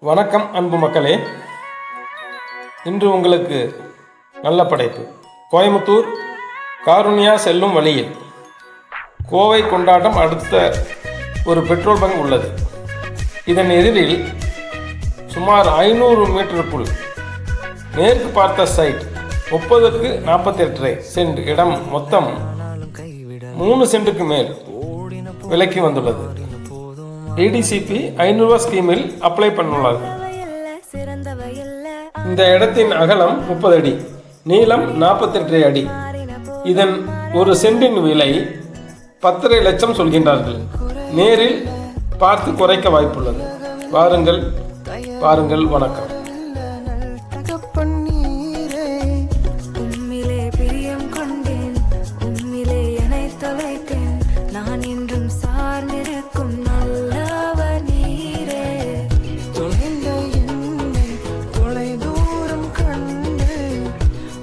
வணக்கம் அன்பு மக்களே. இன்று உங்களுக்கு நல்ல படைப்பு. கோயம்புத்தூர் காருண்யா செல்லும் வழியில் கோவை கொண்டாட்டம் அடுத்த ஒரு பெட்ரோல் பங்க் உள்ளது. இதன் எதிரில் சுமார் ஐநூறு மீட்டருக்குள் மேற்கு பார்த்த சைட் முப்பதுக்கு நாற்பத்தெட்டு சென்ட் இடம் மொத்தம் மூணு சென்ட்டுக்கு மேல் விலைக்கு வந்துள்ளது. டிடிசிபி ஐநூறுரூவா ஸ்கீமில் அப்ளை பண்ணுள்ளார்கள் இந்த இடத்தின் அகலம் முப்பது அடி நீளம் நாற்பத்தெட்டு அடி. இதன் ஒரு சென்டின் விலை பத்தரை லட்சம் சொல்கின்றார்கள். நேரில் பார்த்து குறைக்க வாய்ப்புள்ளது. வாருங்கள் பாருங்கள் வணக்கம்.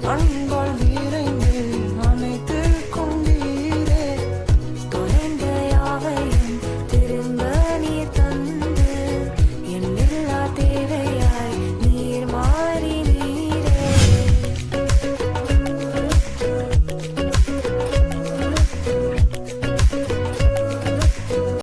I'm